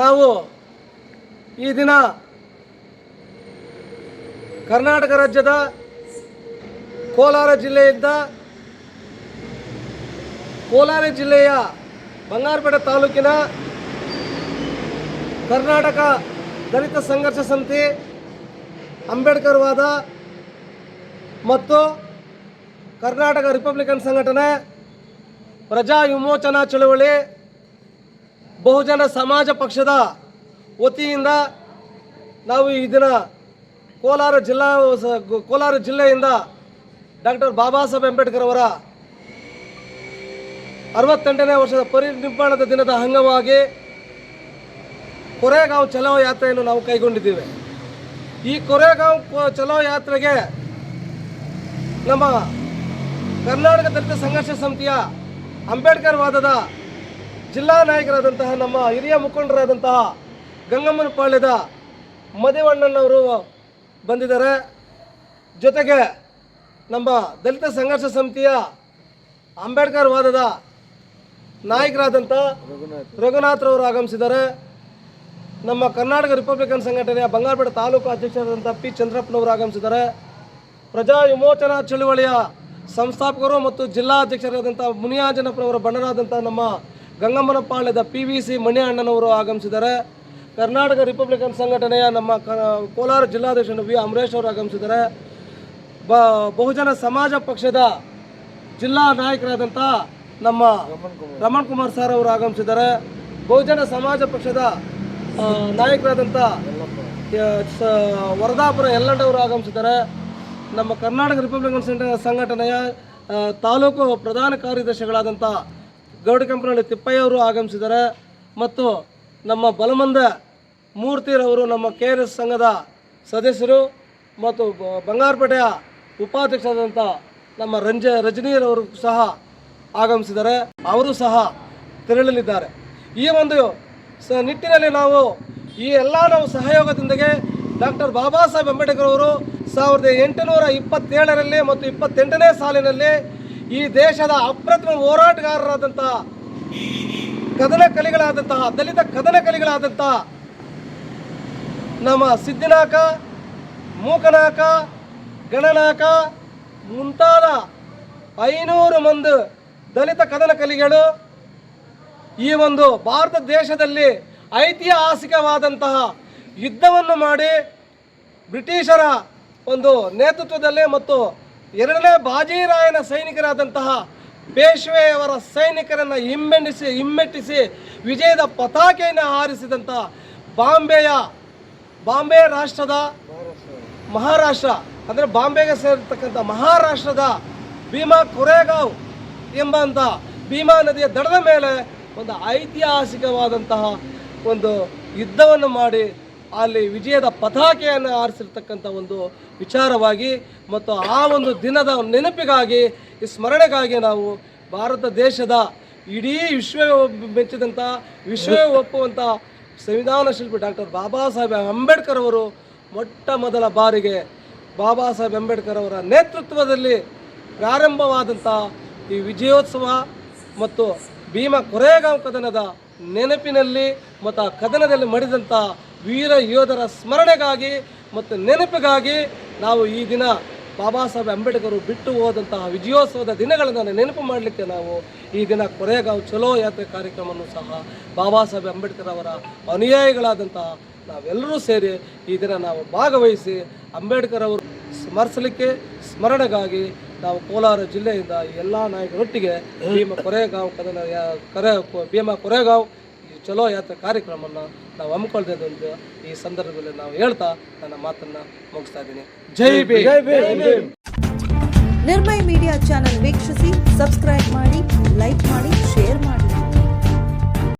ನಾವು ಈ ದಿನ ಕರ್ನಾಟಕ ರಾಜ್ಯದ ಕೋಲಾರ ಜಿಲ್ಲೆಯಿಂದ ಕೋಲಾರ ಜಿಲ್ಲೆಯ ಬಂಗಾರಪೇಟೆ ತಾಲೂಕಿನ ಕರ್ನಾಟಕ ದಲಿತ ಸಂಘರ್ಷ ಸಮಿತಿ ಅಂಬೇಡ್ಕರ್ ವಾದ ಮತ್ತು ಕರ್ನಾಟಕ ರಿಪಬ್ಲಿಕನ್ ಸಂಘಟನೆ ಪ್ರಜಾ ವಿಮೋಚನಾ ಚಳವಳಿ ಬಹುಜನ ಸಮಾಜ ಪಕ್ಷದ ವತಿಯಿಂದ ನಾವು ಈ ದಿನ ಕೋಲಾರ ಜಿಲ್ಲಾ, ಕೋಲಾರ ಜಿಲ್ಲೆಯಿಂದ ಡಾಕ್ಟರ್ ಬಾಬಾ ಸಾಹೇಬ್ ಅಂಬೇಡ್ಕರ್ ಅವರ ಅರವತ್ತೆಂಟನೇ ವರ್ಷದ ಪರಿನಿರ್ಮಾಣದ ದಿನದ ಅಂಗವಾಗಿ ಕೊರೆಗಾಂವ್ ಚಲೋ ಯಾತ್ರೆಯನ್ನು ನಾವು ಕೈಗೊಂಡಿದ್ದೇವೆ. ಈ ಕೊರೆಗಾಂವ್ ಚಲೋ ಯಾತ್ರೆಗೆ ನಮ್ಮ ಕರ್ನಾಟಕ ದಲಿತ ಸಂಘರ್ಷ ಸಮಿತಿಯ ಅಂಬೇಡ್ಕರ್ ವಾದದ ಜಿಲ್ಲಾ ನಾಯಕರಾದಂತಹ ನಮ್ಮ ಹಿರಿಯ ಮುಖಂಡರಾದಂತಹ ಗಂಗಮ್ಮನ ಪಾಳ್ಯದ ಮದಿವಣ್ಣನವರು ಬಂದಿದ್ದಾರೆ. ಜೊತೆಗೆ ನಮ್ಮ ದಲಿತ ಸಂಘರ್ಷ ಸಮಿತಿಯ ಅಂಬೇಡ್ಕರ್ ವಾದದ ನಾಯಕರಾದಂಥ ರಘುನಾಥ್ರವರು ಆಗಮಿಸಿದ್ದಾರೆ. ನಮ್ಮ ಕರ್ನಾಟಕ ರಿಪಬ್ಲಿಕನ್ ಸಂಘಟನೆಯ ಬಂಗಾರಪೇಟೆ ತಾಲೂಕು ಅಧ್ಯಕ್ಷರಾದಂಥ ಪಿ ಚಂದ್ರಪ್ಪನವರು ಆಗಮಿಸಿದ್ದಾರೆ. ಪ್ರಜಾ ವಿಮೋಚನಾ ಚಳುವಳಿಯ ಸಂಸ್ಥಾಪಕರು ಮತ್ತು ಜಿಲ್ಲಾ ಅಧ್ಯಕ್ಷರಾದಂಥ ಮುನಿಯಾಜನಪ್ಪನವರ ಬಣ್ಣರಾದಂಥ ನಮ್ಮ ಗಂಗಮ್ಮನ ಪಾಳ್ಯದ ಪಿ ವಿ ಸಿ ಮಣಿ ಅಣ್ಣನವರು ಆಗಮಿಸಿದ್ದಾರೆ. ಕರ್ನಾಟಕ ರಿಪಬ್ಲಿಕನ್ ಸಂಘಟನೆಯ ನಮ್ಮ ಕ ಕೋಲಾರ ಜಿಲ್ಲಾಧ್ಯಕ್ಷರು ವಿ. ಅಮರೇಶ್ ಅವರು ಆಗಮಿಸಿದ್ದಾರೆ. ಬ ಬಹುಜನ ಸಮಾಜ ಪಕ್ಷದ ಜಿಲ್ಲಾ ನಾಯಕರಾದಂಥ ನಮ್ಮ ರಮಣ್ ಕುಮಾರ್. ಸರ್ ಅವರು ಆಗಮಿಸಿದ್ದಾರೆ. ಬಹುಜನ ಸಮಾಜ ಪಕ್ಷದ ನಾಯಕರಾದಂಥ ವರದಾಪುರ ಎಲ್ಲಂಡವರು ಆಗಮಿಸಿದ್ದಾರೆ. ನಮ್ಮ ಕರ್ನಾಟಕ ರಿಪಬ್ಲಿಕನ್ ಸಂಘಟನೆಯ ತಾಲೂಕು ಪ್ರಧಾನ ಕಾರ್ಯದರ್ಶಿಗಳಾದಂಥ ಗೌಡ ಕಂಪನಹಳ್ಳಿ ತಿಪ್ಪಯ್ಯ ಅವರು ಆಗಮಿಸಿದ್ದಾರೆ. ಮತ್ತು ನಮ್ಮ ಬಲಮಂದ ಮೂರ್ತಿರವರು ನಮ್ಮ ಕೆ ಆರ್ ಎಸ್ ಸಂಘದ ಸದಸ್ಯರು ಮತ್ತು ಬಂಗಾರಪೇಟೆಯ ಉಪಾಧ್ಯಕ್ಷರಾದಂಥ ನಮ್ಮ ರಂಜ ರಜನಿಯರವರು ಸಹ ಆಗಮಿಸಿದ್ದಾರೆ. ಅವರು ಸಹ ತೆರಳಲಿದ್ದಾರೆ. ಈ ಒಂದು ಸ, ನಿಟ್ಟಿನಲ್ಲಿ ನಾವು ಈ ಎಲ್ಲ ನಾವು ಸಹಯೋಗದೊಂದಿಗೆ ಡಾಕ್ಟರ್ ಬಾಬಾ ಸಾಹೇಬ್ ಅಂಬೇಡ್ಕರ್ ಅವರು ಸಾವಿರದ ಎಂಟುನೂರ ಇಪ್ಪತ್ತೇಳರಲ್ಲಿ ಮತ್ತು ಇಪ್ಪತ್ತೆಂಟನೇ ಸಾಲಿನಲ್ಲಿ ಈ ದೇಶದ ಅಪ್ರತಿಮ ಹೋರಾಟಗಾರರಾದಂತಹ ಕದನ ಕಲಿಗಳಾದಂತಹ, ದಲಿತ ಕದನ ಕಲಿಗಳಾದಂತಹ ನಮ್ಮ ಸಿದ್ದಿನಾಕ ಮೂಕನಾಕ, ಗಣನಾಕ ಮುಂತಾದ ಐನೂರು ಮಂದಿ ದಲಿತ ಕದನ ಕಲಿಗಳು ಈ ಒಂದು ಭಾರತ ದೇಶದಲ್ಲಿ ಐತಿಹಾಸಿಕವಾದಂತಹ ಯುದ್ಧವನ್ನು ಮಾಡಿ ಬ್ರಿಟಿಷರ ಒಂದು ನೇತೃತ್ವದಲ್ಲಿ ಮತ್ತು ಎರಡನೇ ಬಾಜಿರಾಯನ ಸೈನಿಕರಾದಂತಹ ಪೇಶ್ವೆಯವರ ಸೈನಿಕರನ್ನು ಹಿಮ್ಮೆಂಡಿಸಿ, ಹಿಮ್ಮೆಟ್ಟಿಸಿ ವಿಜಯದ ಪತಾಕೆಯನ್ನು ಹಾರಿಸಿದಂಥ ಬಾಂಬೆಯ, ಬಾಂಬೆ ರಾಷ್ಟ್ರದ ಮಹಾರಾಷ್ಟ್ರ, ಅಂದರೆ ಬಾಂಬೆಗೆ ಸೇರಿರ್ತಕ್ಕಂಥ ಮಹಾರಾಷ್ಟ್ರದ ಭೀಮಾ ಕೊರೆಗಾವ್ ಎಂಬಂಥ ಭೀಮಾ ನದಿಯ ದಡದ ಮೇಲೆ ಒಂದು ಐತಿಹಾಸಿಕವಾದಂತಹ ಒಂದು ಯುದ್ಧವನ್ನು ಮಾಡಿ ಅಲ್ಲಿ ವಿಜಯದ ಪತಾಕೆಯನ್ನು ಆರಿಸಿರ್ತಕ್ಕಂಥ ಒಂದು ವಿಚಾರವಾಗಿ ಮತ್ತು ಆ ಒಂದು ದಿನದ ನೆನಪಿಗಾಗಿ, ಈ ಸ್ಮರಣೆಗಾಗಿ ನಾವು ಭಾರತ ದೇಶದ ಇಡೀ ವಿಶ್ವ ಮೆಚ್ಚಿದಂಥ, ವಿಶ್ವವೇ ಒಪ್ಪುವಂಥ ಸಂವಿಧಾನ ಶಿಲ್ಪಿ ಡಾಕ್ಟರ್ ಬಾಬಾ ಸಾಹೇಬ್ ಅಂಬೇಡ್ಕರ್ ಅವರು ಮೊಟ್ಟ ಮೊದಲ ಬಾರಿಗೆ ಬಾಬಾ ಸಾಹೇಬ್ ಅಂಬೇಡ್ಕರ್ ಅವರ ನೇತೃತ್ವದಲ್ಲಿ ಪ್ರಾರಂಭವಾದಂಥ ಈ ವಿಜಯೋತ್ಸವ ಮತ್ತು ಭೀಮ ಕೊರೆಗಾಂವ್ ಕದನದ ನೆನಪಿನಲ್ಲಿ ಮತ್ತು ಆ ಕದನದಲ್ಲಿ ಮಡಿದಂಥ ವೀರ ಯೋಧರ ಸ್ಮರಣೆಗಾಗಿ ಮತ್ತು ನೆನಪಿಗಾಗಿ ನಾವು ಈ ದಿನ ಬಾಬಾ ಸಾಹೇಬ್ ಅಂಬೇಡ್ಕರ್ ಬಿಟ್ಟು ಹೋದಂತಹ ವಿಜಯೋತ್ಸವದ ದಿನಗಳನ್ನು ನೆನಪು ಮಾಡಲಿಕ್ಕೆ ನಾವು ಈ ದಿನ ಕೊರೆಗಾವ್ ಚಲೋ ಯಾತ್ರೆ ಕಾರ್ಯಕ್ರಮವನ್ನು ಸಹ ಬಾಬಾ ಸಾಹೇಬ್ ಅಂಬೇಡ್ಕರ್ ಅವರ ಅನುಯಾಯಿಗಳಾದಂತಹ ನಾವೆಲ್ಲರೂ ಸೇರಿ ಈ ದಿನ ನಾವು ಭಾಗವಹಿಸಿ ಅಂಬೇಡ್ಕರ್ ಅವರು ಸ್ಮರಿಸಲಿಕ್ಕೆ ಸ್ಮರಣೆಗಾಗಿ ನಾವು ಕೋಲಾರ ಜಿಲ್ಲೆಯಿಂದ ಎಲ್ಲ ನಾಯಕರೊಟ್ಟಿಗೆ ಭೀಮ ಕೊರೆಗಾವ್ ಕದನ ಕರೆ ಭೀಮ ಕೊರೆಗಾಂವ್ ಚಲೋ ಯಾತ್ರೆ ಕಾರ್ಯಕ್ರಮವನ್ನು ನಾವು ಹಮ್ಮಿಕೊಳ್ತೇವೆ ಅಂತ ಈ ಸಂದರ್ಭದಲ್ಲಿ ನಾವು ಹೇಳ್ತಾ ನನ್ನ ಮಾತನ್ನು ಮುಗಿಸ್ತಾ ಇದ್ದೀನಿ. ಜೈ ಬಿ ನಿರ್ಮಯ ಮೀಡಿಯಾ ಚಾನೆಲ್ ವೀಕ್ಷಿಸಿ ಸಬ್ಸ್ಕ್ರೈಬ್ ಮಾಡಿ ಲೈಕ್ ಮಾಡಿ ಶೇರ್ ಮಾಡಿ